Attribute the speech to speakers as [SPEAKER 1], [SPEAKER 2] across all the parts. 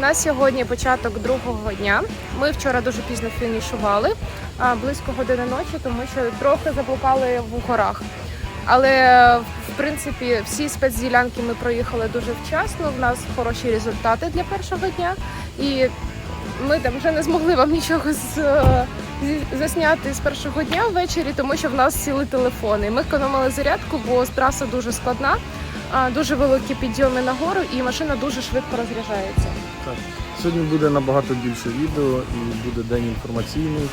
[SPEAKER 1] Нас сьогодні початок другого дня. Ми вчора дуже пізно фінішували, близько години ночі, тому що трохи заблукали в горах. Але в принципі всі спецділянки ми проїхали дуже вчасно. В нас хороші результати для першого дня, і ми там вже не змогли вам нічого з, е, засняти з першого дня ввечері, тому що в нас сіли телефони. Ми економили зарядку, бо траса дуже складна, дуже великі підйоми нагору, і машина дуже швидко розряджається.
[SPEAKER 2] Так. Сьогодні буде набагато більше відео і буде день інформаційний,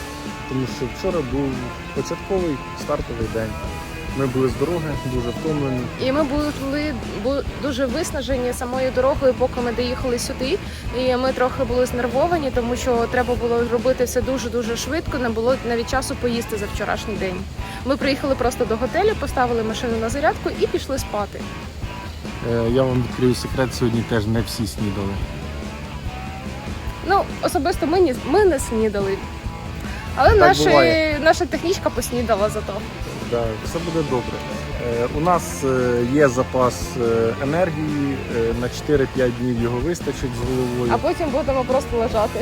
[SPEAKER 2] тому що вчора був початковий стартовий день. Ми були з дороги, дуже втомлені.
[SPEAKER 1] І ми були бу- дуже виснажені самою дорогою, поки ми доїхали сюди. І ми трохи були знервовані, тому що треба було робити все дуже дуже швидко. Не було навіть часу поїсти за вчорашній день. Ми приїхали просто до готелю, поставили машину на зарядку і пішли спати.
[SPEAKER 2] Е, Я вам відкрию секрет, сьогодні теж не всі снідали.
[SPEAKER 1] Ну особисто ми ні ми не снідали. Але
[SPEAKER 2] буває.
[SPEAKER 1] наша технічка поснідала зато.
[SPEAKER 2] Да, все буде добре. Е, У нас е, є запас е, енергії, е, на 4-5 днів його вистачить з головою.
[SPEAKER 1] А потім будемо просто лежати.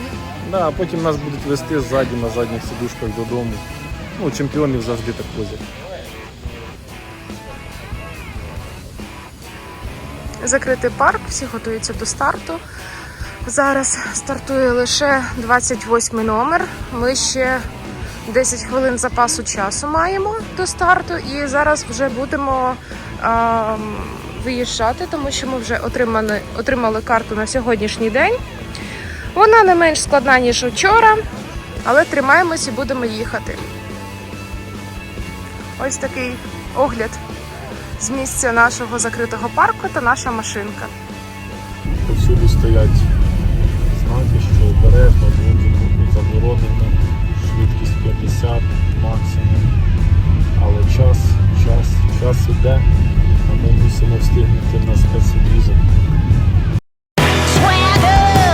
[SPEAKER 2] Да, а потім нас будуть вести ззаді на задніх сидушках додому. Ну, чемпіонів завжди так возять.
[SPEAKER 1] Закритий парк, всі готуються до старту. Зараз стартує лише 28 номер. Ми ще 10 хвилин запасу часу маємо до старту, і зараз вже будемо а, виїжджати, тому що ми вже отримали, отримали карту на сьогоднішній день. Вона не менш складна, ніж вчора, але тримаємось і будемо їхати. Ось такий огляд з місця нашого закритого парку та наша машинка.
[SPEAKER 2] Повсюди стоять обережно, дуже заборонено, швидкість 50 максимум. Але час, час, час іде, а ми мусимо встигнути на спецвізок.
[SPEAKER 3] Swagger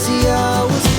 [SPEAKER 2] see i was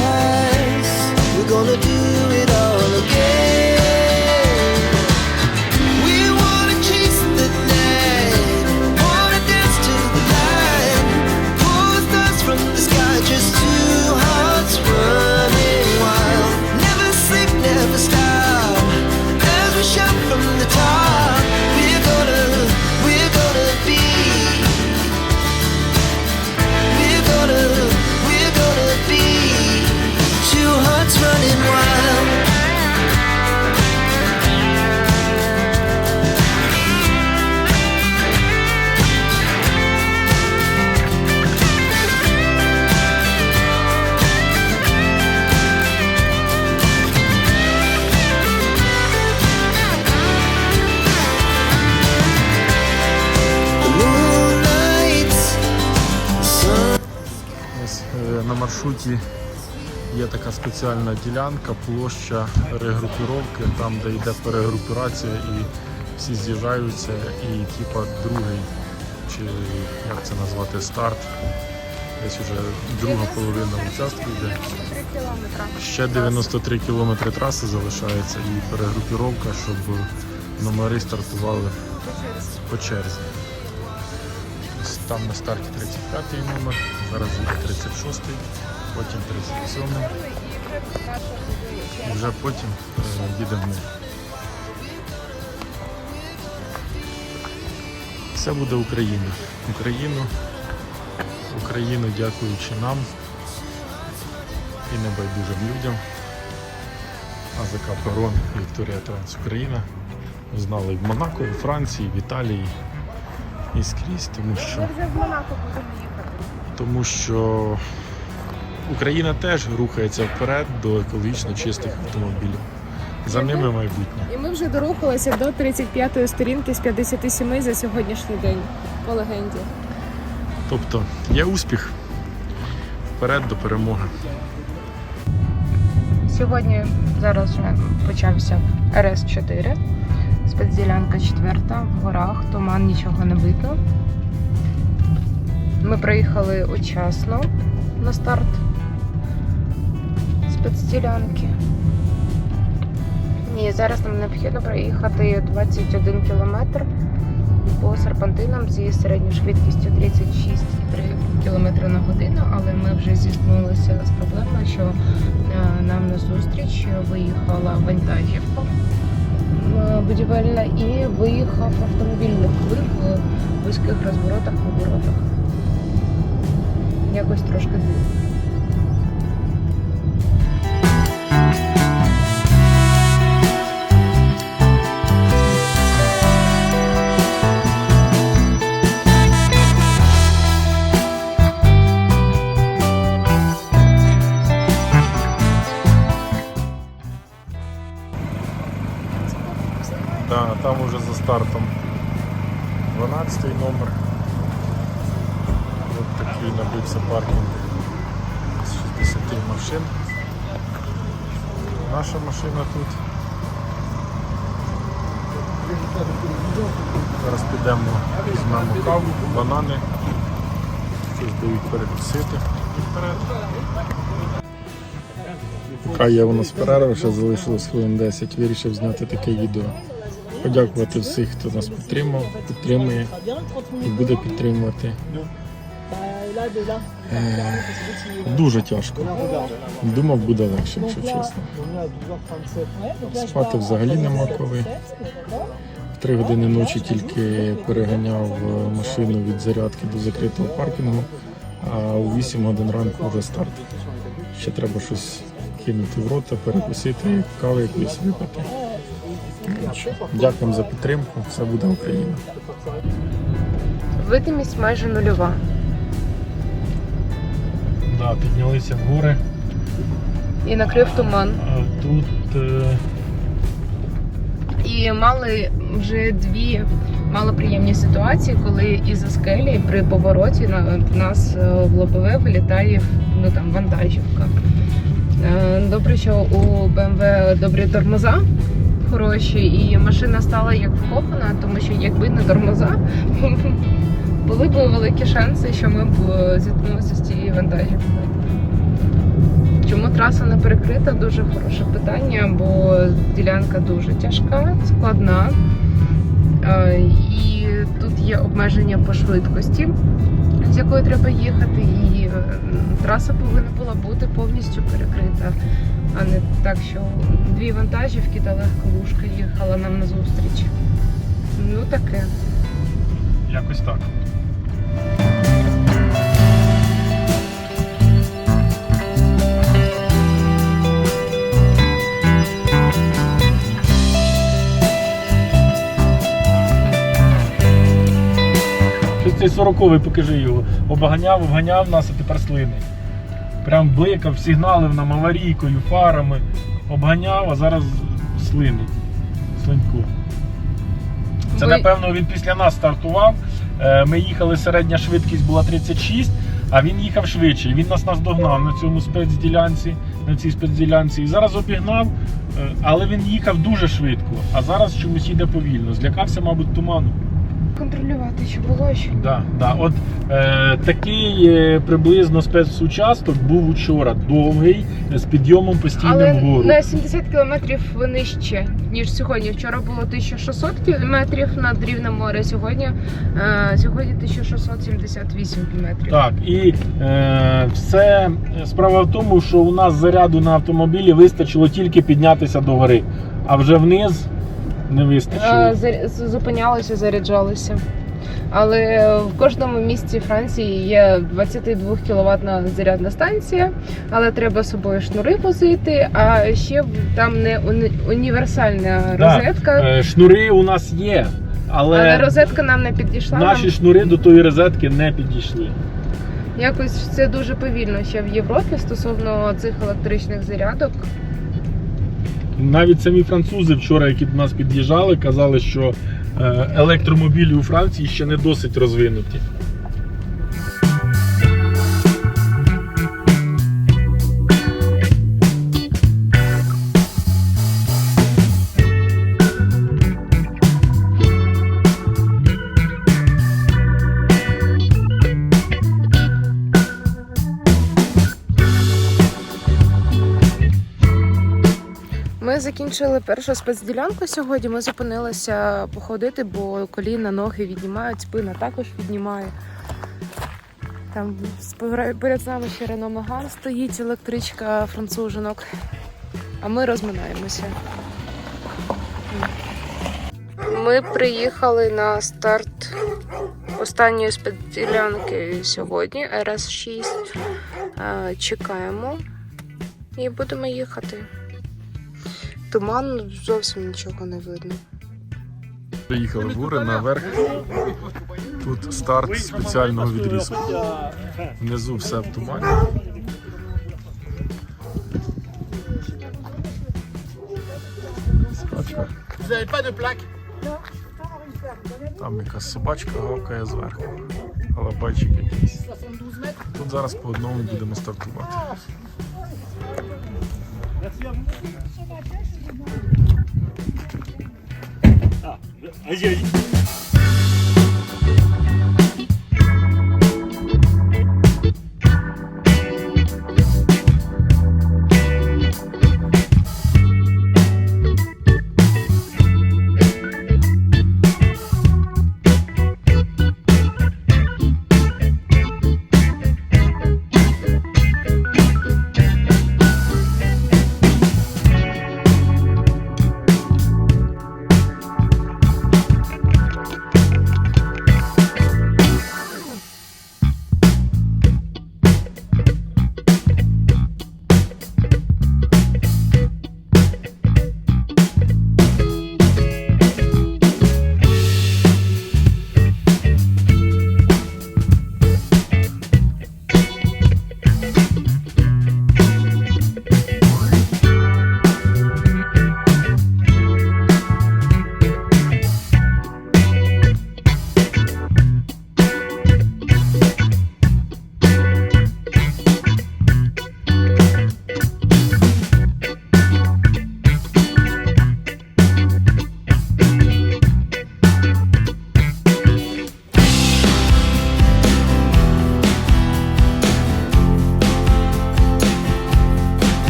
[SPEAKER 2] маршруті є така спеціальна ділянка, площа регрупіровки, там де йде перегрупірація і всі з'їжджаються і типа другий, чи як це назвати, старт. Десь вже друга половина участку йде. Ще 93 кілометри траси залишається і перегрупіровка, щоб номери стартували по черзі. Там на старті 35-й номер, зараз їде 36-й, потім 37-й і вже потім е, їдемо. Все буде Україна. Україну, Україну дякуючи нам і небайдужим людям. АЗК Перон, Вікторія Транс Україна. Знали в Монако, і Франції, в Італії і скрізь, тому що,
[SPEAKER 1] Ми вже в Монако будемо.
[SPEAKER 2] Тому що Україна теж рухається вперед до екологічно чистих автомобілів. За ними майбутнє.
[SPEAKER 1] І ми вже дорухалися до 35-ї сторінки з 57 за сьогоднішній день по легенді.
[SPEAKER 2] Тобто є успіх вперед до перемоги.
[SPEAKER 1] Сьогодні зараз вже почався РС-4, спецділянка 4 в горах, туман нічого не видно. Ми приїхали учасно на старт спецділянки. І зараз нам необхідно проїхати 21 кілометр по серпантинам зі середньою швидкістю 36,3 км на годину, але ми вже зіткнулися з проблемою, що е, нам на зустріч виїхала вантажівка е, будівельна і виїхав автомобільний вплив в вузьких розворотах, поворотах. Якось трошки дивно.
[SPEAKER 2] Да, там уже за стартом 12 номер. Паркінг з 60 машин. Наша машина тут. Зараз підемо, візьмемо каву, банани, щось дають перекусити вперед. Є у нас перерва, ще залишилось хвилин 10, вирішив зняти таке відео. Подякувати всіх, хто нас підтримав, підтримує і буде підтримувати. Дуже тяжко. Думав, буде легше, якщо чесно. Спати взагалі нема коли. Три години ночі тільки переганяв е, машину від зарядки до закритого паркінгу, а у 8 годин ранку вже старт. Ще треба щось кинути в рота, перекусити, кави якоїсь випити. Дякуємо за підтримку. Все буде Україна.
[SPEAKER 1] Видимість майже нульова.
[SPEAKER 2] Да, піднялися в гори.
[SPEAKER 1] І накрив туман.
[SPEAKER 2] Тут е,
[SPEAKER 1] І мали вже дві малоприємні ситуації, коли із-за скелі при повороті на нас е, в лобове вилітає ну там вантажівка. Е, Добре, що у БМВ добрі тормоза хороші, і машина стала як вкопана, тому що якби не тормоза, були б великі шанси, що ми б е, зіткнулися з цією вантажівкою. Чому траса не перекрита? Дуже хороше питання, бо ділянка дуже тяжка, складна. Е, І тут є обмеження по швидкості, з якою треба їхати, і е, траса повинна була бути повністю перекрита, а не так, що дві вантажівки та легковушка їхала нам назустріч. Ну таке.
[SPEAKER 2] якось так. Цей сороковий покажи його. Обганяв, обганяв нас, а тепер слини. Прям бликав, сигналив нам аварійкою, фарами. Обганяв, а зараз слини. Слинько. Це, напевно, він після нас стартував. Е, Ми їхали, середня швидкість була 36, а він їхав швидше. Він нас наздогнав на цьому спецділянці, на цій спецділянці. І зараз обігнав, е, але він їхав дуже швидко, а зараз чомусь їде повільно. Злякався, мабуть, туману.
[SPEAKER 1] Контролювати, що було ще.
[SPEAKER 2] Да, да. От е, такий е, приблизно спецучасток був учора, довгий, з підйомом постійним
[SPEAKER 1] Але
[SPEAKER 2] вгору.
[SPEAKER 1] на 70 кілометрів нижче, ніж сьогодні. Вчора було 1600 кілометрів над рівнем моря. Сьогодні, е, сьогодні 1678 кілометрів.
[SPEAKER 2] Так, і е, все справа в тому, що у нас заряду на автомобілі вистачило тільки піднятися до гори, а вже вниз не вистачило.
[SPEAKER 1] Е, Зупинялися, заряджалися. Але в кожному місті Франції є 22 кВт зарядна станція, але треба з собою шнури возити. А ще там не уні- універсальна розетка,
[SPEAKER 2] Е, шнури у нас є, але,
[SPEAKER 1] але розетка нам не підійшла.
[SPEAKER 2] наші
[SPEAKER 1] Нам
[SPEAKER 2] шнури до тої розетки не підійшли.
[SPEAKER 1] якось це дуже повільно ще в Європі стосовно цих електричних зарядок.
[SPEAKER 2] Навіть самі французи вчора, які до нас під'їжджали, казали, що е, електромобілі у Франції ще не досить розвинуті.
[SPEAKER 1] Закінчили першу спецділянку сьогодні. Ми зупинилися походити, бо коліна, ноги віднімають, спина також віднімає. Там поряд з нами ще Рено Меган стоїть, електричка францужинок. А ми розминаємося. Ми приїхали на старт останньої спецділянки сьогодні, РС-6. Е, Чекаємо і будемо їхати. Туман зовсім нічого не видно.
[SPEAKER 2] Приїхали в гори наверх. Тут старт спеціального відрізку. Внизу все в тумані. Там якась собачка гавкає зверху. Алабайчик якийсь. Тут зараз по одному будемо стартувати.
[SPEAKER 1] Ай-яй.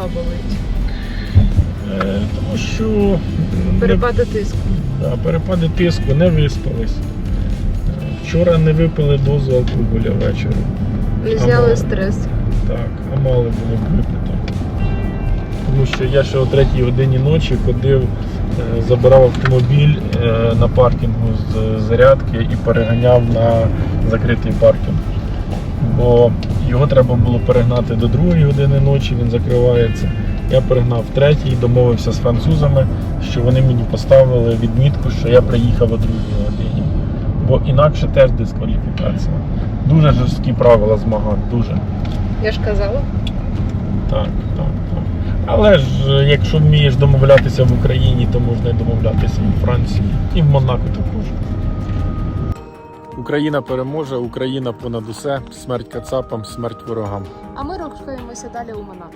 [SPEAKER 1] Голова болить?
[SPEAKER 2] Е, Тому що
[SPEAKER 1] Перепади тиску.
[SPEAKER 2] да, перепади тиску, не виспались. Е, Вчора не випили дозу алкоголя ввечері.
[SPEAKER 1] Не зняли стрес.
[SPEAKER 2] Так, а мало було б випити. Тому що я ще о 3 годині ночі ходив, е, забирав автомобіль на паркінгу з зарядки і переганяв на закритий паркінг. Бо його треба було перегнати до 2 години ночі, він закривається. Я перегнав в 3 і домовився з французами, що вони мені поставили відмітку, що я приїхав о 2 годині. Бо інакше теж дискваліфікація. Дуже жорсткі правила змагань, дуже.
[SPEAKER 1] Я ж казала.
[SPEAKER 2] Так, так, так. Але ж е, якщо вмієш домовлятися в Україні, то можна і домовлятися і в Франції, і в Монако також. Україна переможе, Україна понад усе, смерть кацапам, смерть ворогам.
[SPEAKER 1] А ми рухаємося далі у Монако.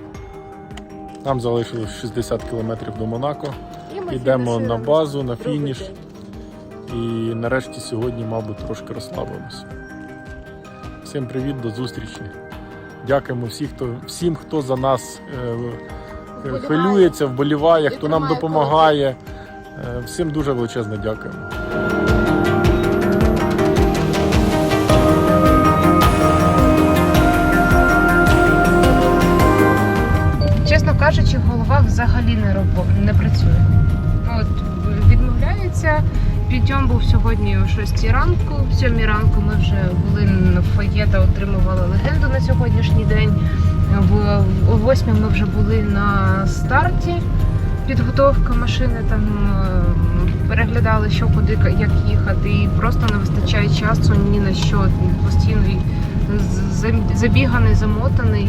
[SPEAKER 2] Нам залишилось 60 кілометрів до Монако.
[SPEAKER 1] І ми
[SPEAKER 2] Йдемо на базу, на фініш.
[SPEAKER 1] день.
[SPEAKER 2] І нарешті сьогодні, мабуть, трошки розслабимося. Всім привіт, до зустрічі. Дякуємо всім, хто, всім, хто за нас е,
[SPEAKER 1] Вболіває.
[SPEAKER 2] хвилюється, вболіває, хто нам допомагає. Е, Всім дуже величезне дякуємо.
[SPEAKER 1] Сьогодні о 6 ранку. В 7 ранку ми вже були на фоє та отримували легенду на сьогоднішній день. В о 8 ми вже були на старті. Підготовка машини там е, переглядали, що куди як їхати, і просто не вистачає часу ні на що. Постійно забіганий, замотаний.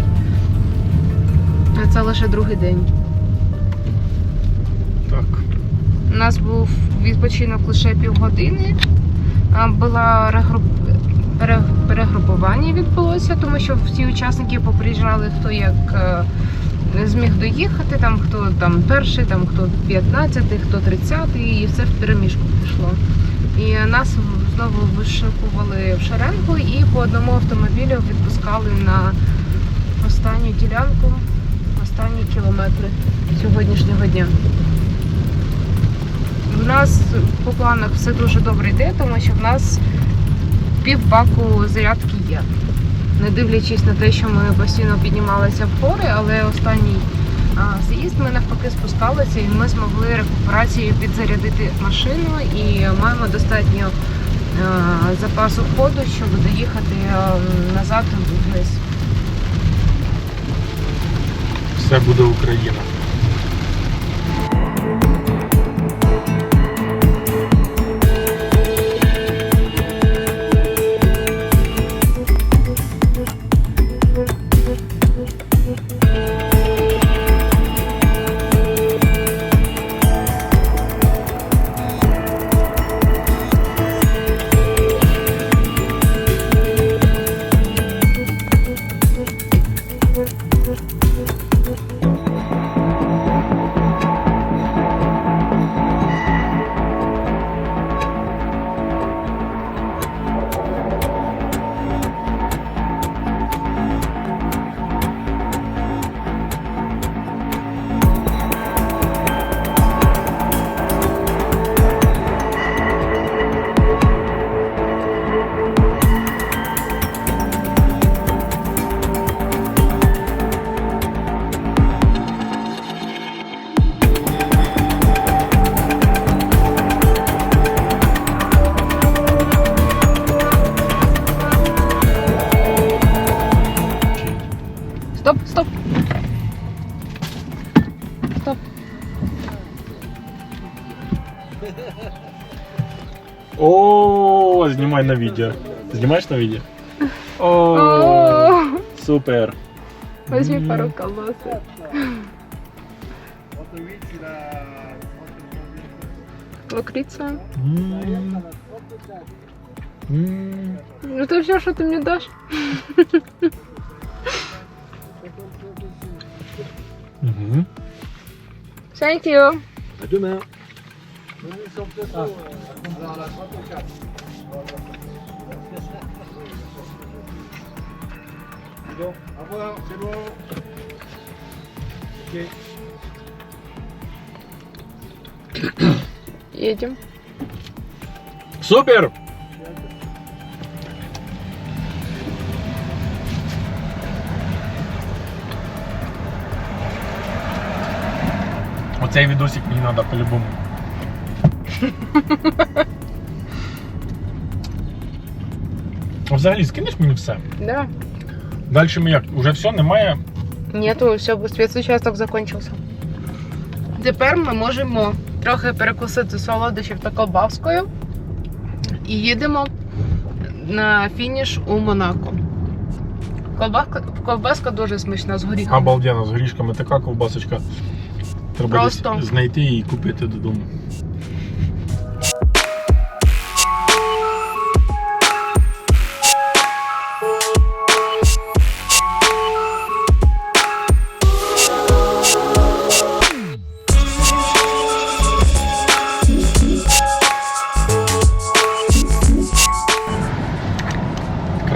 [SPEAKER 1] Це лише другий день.
[SPEAKER 2] Так.
[SPEAKER 1] У нас був відпочинок лише півгодини. Була регруп... перегрупування відбулося, тому що всі учасники поприїжджали, хто як е, зміг доїхати, там хто там перший, там хто 15, хто 30, і все в переміжку пішло. І нас знову вишикували в шеренгу і по одному автомобілю відпускали на останню ділянку, останні кілометри сьогоднішнього дня. В нас по планах все дуже добре йде, тому що в нас півбаку зарядки є. Не дивлячись на те, що ми постійно піднімалися в гори, але останній заїзд ми навпаки спускалися і ми змогли рекуперацією підзарядити машину і маємо достатньо запасу ходу, щоб доїхати назад вниз.
[SPEAKER 2] Все буде Україна. О, знімай на відео. Знімаєш на відео? О,
[SPEAKER 1] О,
[SPEAKER 2] супер.
[SPEAKER 1] Возьми пару колбасок. Лакрица.
[SPEAKER 2] М. М.
[SPEAKER 1] Ну это все, что ты мне дашь.
[SPEAKER 2] Мгм.
[SPEAKER 1] Thank you.
[SPEAKER 4] À До. Або зіро. Окей.
[SPEAKER 1] Едем.
[SPEAKER 2] Супер! Оцей відосик мені треба по-любому. Взагалі, скинеш мені все?
[SPEAKER 1] Да.
[SPEAKER 2] Далі ми як? Уже все, немає.
[SPEAKER 1] Нету, все, спецучасток закончився. Тепер ми можемо трохи перекусити солодощів та колбаскою і їдемо на фініш у Монако. Колбаска, колбаска дуже смачна з горіхами.
[SPEAKER 2] Обалденно, з горішками така ковбасочка. Треба
[SPEAKER 1] Просто.
[SPEAKER 2] знайти і купити додому.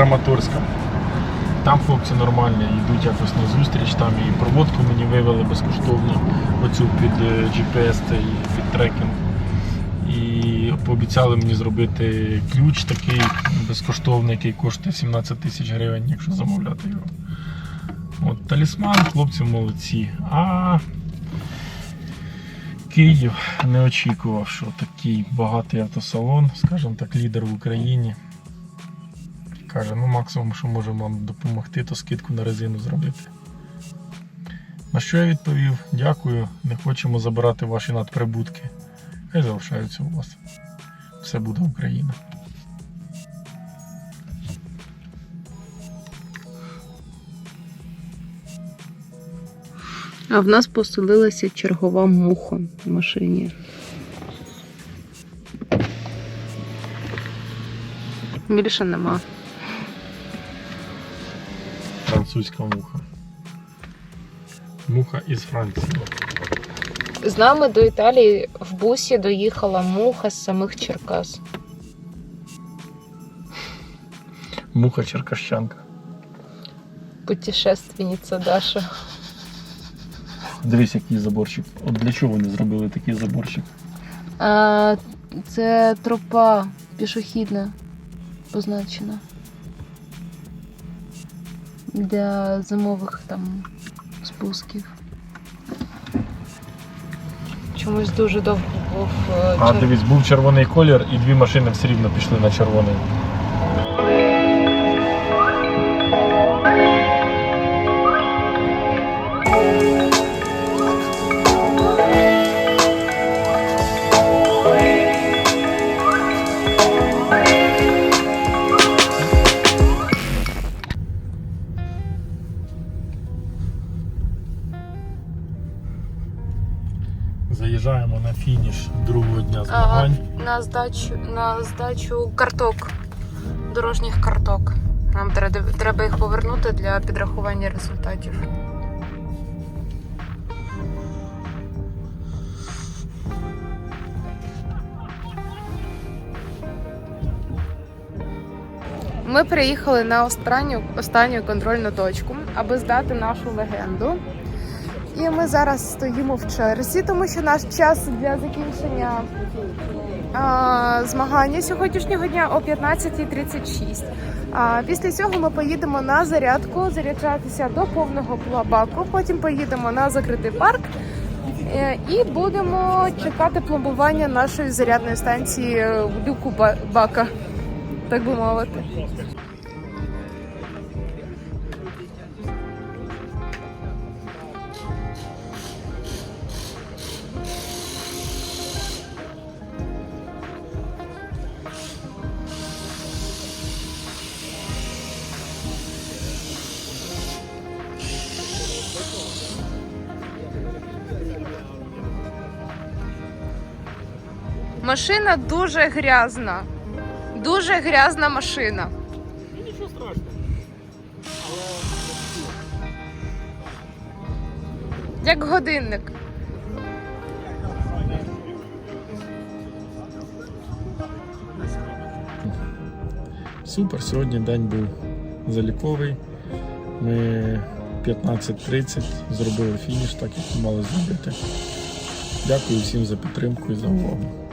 [SPEAKER 2] Краматорська. Там хлопці нормальні, йдуть якось на зустріч, там і проводку мені вивели безкоштовно, оцю під е, GPS і під трекінг. І пообіцяли мені зробити ключ такий безкоштовний, який коштує 17 тисяч гривень, якщо замовляти його. От талісман, хлопці молодці. А Київ не очікував, що такий багатий автосалон, скажімо так, лідер в Україні. Каже, ну максимум, що можемо вам допомогти, то скидку на резину зробити. На що я відповів? Дякую, не хочемо забирати ваші надприбутки. Хай залишаються у вас. Все буде Україна.
[SPEAKER 1] А в нас поселилася чергова муха в машині. Більше нема.
[SPEAKER 2] Французька муха. Муха із Франції.
[SPEAKER 1] З нами до Італії в бусі доїхала муха з самих Черкас.
[SPEAKER 2] Муха черкащанка.
[SPEAKER 1] Путешественниця Даша.
[SPEAKER 2] Дивись, який заборчик. От для чого вони зробили такий заборчик?
[SPEAKER 1] А, це тропа пішохідна позначена. Для зимових там спусків. Чомусь дуже довго був е,
[SPEAKER 2] А
[SPEAKER 1] чер-
[SPEAKER 2] дивись, був червоний колір і дві машини все рівно пішли на червоний. Фініш другого дня змагань.
[SPEAKER 1] на здачу на здачу карток, дорожніх карток. Нам треба їх повернути для підрахування результатів. Ми приїхали на останню, останню контрольну точку, аби здати нашу легенду. І ми зараз стоїмо в черзі, тому що наш час для закінчення а, змагання сьогоднішнього дня о 15.36. А після цього ми поїдемо на зарядку, заряджатися до повного баку. Потім поїдемо на закритий парк е, і будемо чекати пломбування нашої зарядної станції в люку бака, так би мовити. Машина дуже грязна. Дуже грязна машина.
[SPEAKER 2] Нічого страшного.
[SPEAKER 1] Як годинник.
[SPEAKER 2] Супер, сьогодні день був заліковий. Ми 15.30 зробили фініш, так як ми мали зробити. Дякую всім за підтримку і за увагу.